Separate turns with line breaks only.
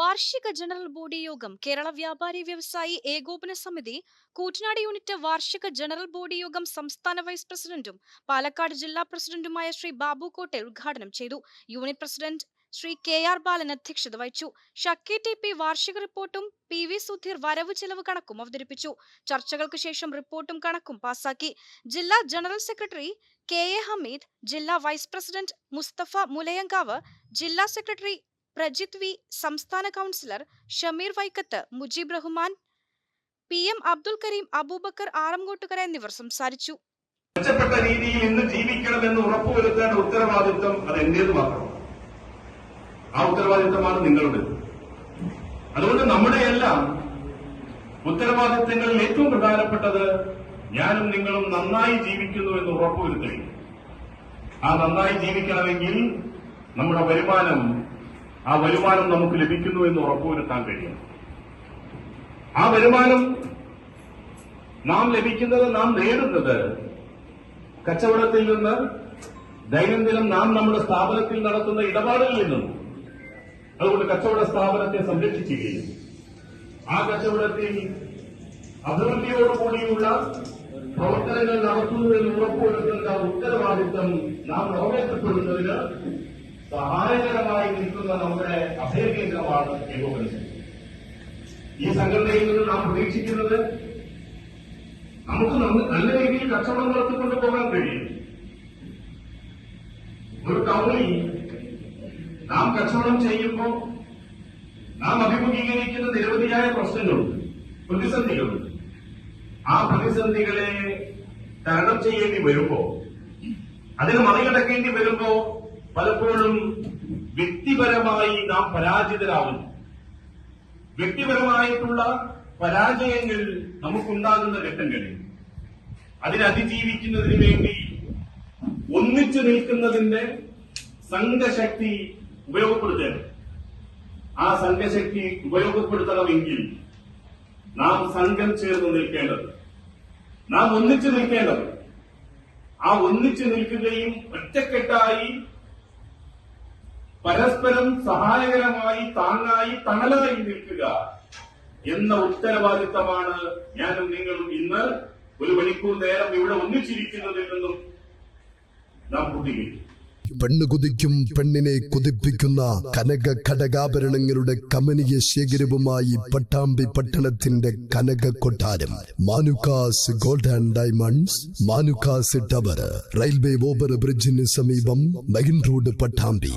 വാർഷിക general body യോഗം കേരള വ്യാപാരി വ്യവസായി ഏകോപന സമിതി കൂറ്റനാട് യൂണിറ്റ് വാർഷിക ജനറൽ ബോഡി യോഗം സംസ്ഥാന വൈസ് പ്രസിഡന്റും പാലക്കാട് ജില്ലാ പ്രസിഡന്റുമായ ശ്രീ ബാബു കോട്ടെ ഉദ്ഘാടനം ചെയ്തു. Unit president Shri K R Balan അധ്യക്ഷത വഹിച്ചു. ഷക്കി ടി പി വാർഷിക റിപ്പോർട്ടും പി വി സുധീർ വരവ് ചെലവ് കണക്കും അവതരിപ്പിച്ചു. ചർച്ചകൾക്ക് ശേഷം റിപ്പോർട്ടും കണക്കും പാസാക്കി. ജില്ലാ general secretary K A Hameed ജില്ലാ വൈസ് പ്രസിഡന്റ് മുസ്തഫ മുലയങ്കാവ് ജില്ലാ സെക്രട്ടറി പ്രജിത് വി സംസ്ഥാന councillor Shameer Vaikkath Mujeeb Rahman P M Abdul Kareem Aboobacker Aramkottukara എന്നിവർ സംസാരിച്ചു.
മെച്ചപ്പെട്ട രീതിയിൽ ഇന്ന് ജീവിക്കണമെന്ന് ഉറപ്പുവരുത്താൻ ഉത്തരവാദിത്വം അത് എന്റേത് മാത്രം. ആ ഉത്തരവാദിത്വമാണ് നിങ്ങളുടെ അതുകൊണ്ട് നമ്മുടെയെല്ലാം ഉത്തരവാദിത്തങ്ങളിൽ ഏറ്റവും പ്രധാനപ്പെട്ടത് ഞാനും നിങ്ങളും നന്നായി ജീവിക്കുന്നു എന്ന് ഉറപ്പുവരുത്തുകയും ആ നന്നായി ജീവിക്കണമെങ്കിൽ നമ്മുടെ വരുമാനം ആ വരുമാനം നമുക്ക് ലഭിക്കുന്നു എന്ന് ഉറപ്പുവരുത്താൻ കഴിയും. ആ വരുമാനം നാം ലഭിക്കുന്നത് നാം നേടുന്നത് കച്ചവടത്തിൽ നിന്ന് ദൈനംദിനം നാം നമ്മുടെ സ്ഥാപനത്തിൽ നടത്തുന്ന ഇടപാടിൽ നിന്നും. അതുകൊണ്ട് കച്ചവട സ്ഥാപനത്തെ സംരക്ഷിക്കുകയും ആ കച്ചവടത്തിൽ അഭിവൃദ്ധിയോടുകൂടിയുള്ള പ്രവർത്തനങ്ങൾ നടത്തുന്നു എന്ന് ഉറപ്പുവരുത്തേണ്ട ഉത്തരവാദിത്വം നാം നിറവേറ്റപ്പെടുന്നതിന് സഹായകരമായി നിൽക്കുന്ന നമ്മുടെ അഭയകേന്ദ്രമാണ് ഏകോപനിഷത്ത് ഈ സംഘടനയിൽ നിന്ന് നാം പ്രതീക്ഷിക്കുന്നത് നമുക്ക് നല്ല രീതിയിൽ കച്ചവടം നടത്തിക്കൊണ്ട് പോകാൻ കഴിയും. ഒരു ടൗണിൽ നാം കച്ചവടം ചെയ്യുമ്പോൾ നാം അഭിമുഖീകരിക്കുന്ന നിരവധിയായ പ്രശ്നങ്ങളുണ്ട് പ്രതിസന്ധികളുണ്ട് ആ പ്രതിസന്ധികളെ തരണം ചെയ്യേണ്ടി വരുമ്പോ അതിന് മറികടക്കേണ്ടി വരുമ്പോ പലപ്പോഴും വ്യക്തിപരമായി നാം പരാജിതരാകുന്നു വ്യക്തിപരമായിട്ടുള്ള പരാജയങ്ങൾ നമുക്കുണ്ടാകുന്ന ഘട്ടങ്ങളിൽ അതിനതിജീവിക്കുന്നതിന് വേണ്ടി ഒന്നിച്ചു നിൽക്കുന്നതിന്റെ സംഘശക്തി ഉപയോഗപ്പെടുത്തണം. ആ സംഘശക്തി ഉപയോഗപ്പെടുത്തണമെങ്കിൽ നാം സംഘം ചേർന്ന് നിൽക്കേണ്ടത് നാം ഒന്നിച്ചു നിൽക്കേണ്ടത്. ആ ഒന്നിച്ചു നിൽക്കുകയും ഒറ്റക്കെട്ടായി പരസ്പരം സഹായകരമായി താങ്ങായി തണലായി നിൽക്കുക എന്ന ഉത്തരവാദിത്തമാണ് ഞാനും നിങ്ങളും ഇന്ന് ഒരു മണിക്കൂർ നേരം ഇവിടെ ഒന്നിച്ചിരിക്കുന്നതിൽ നിന്നും നാം പൂർത്തീകരിക്കും
പെണ്ണ് കുതിക്കും പെണ്ണിനെ കുതിപ്പിക്കുന്ന കനക ഘടകാഭരണങ്ങളുടെ കമനീയ ശേഖരവുമായി പട്ടാമ്പി പട്ടണത്തിന്റെ കനക കൊട്ടാരം. Manukkas gold and diamonds Manukkas tower railway over ബ്രിഡ്ജിന് സമീപം മെയിൻ റോഡ് പട്ടാമ്പി.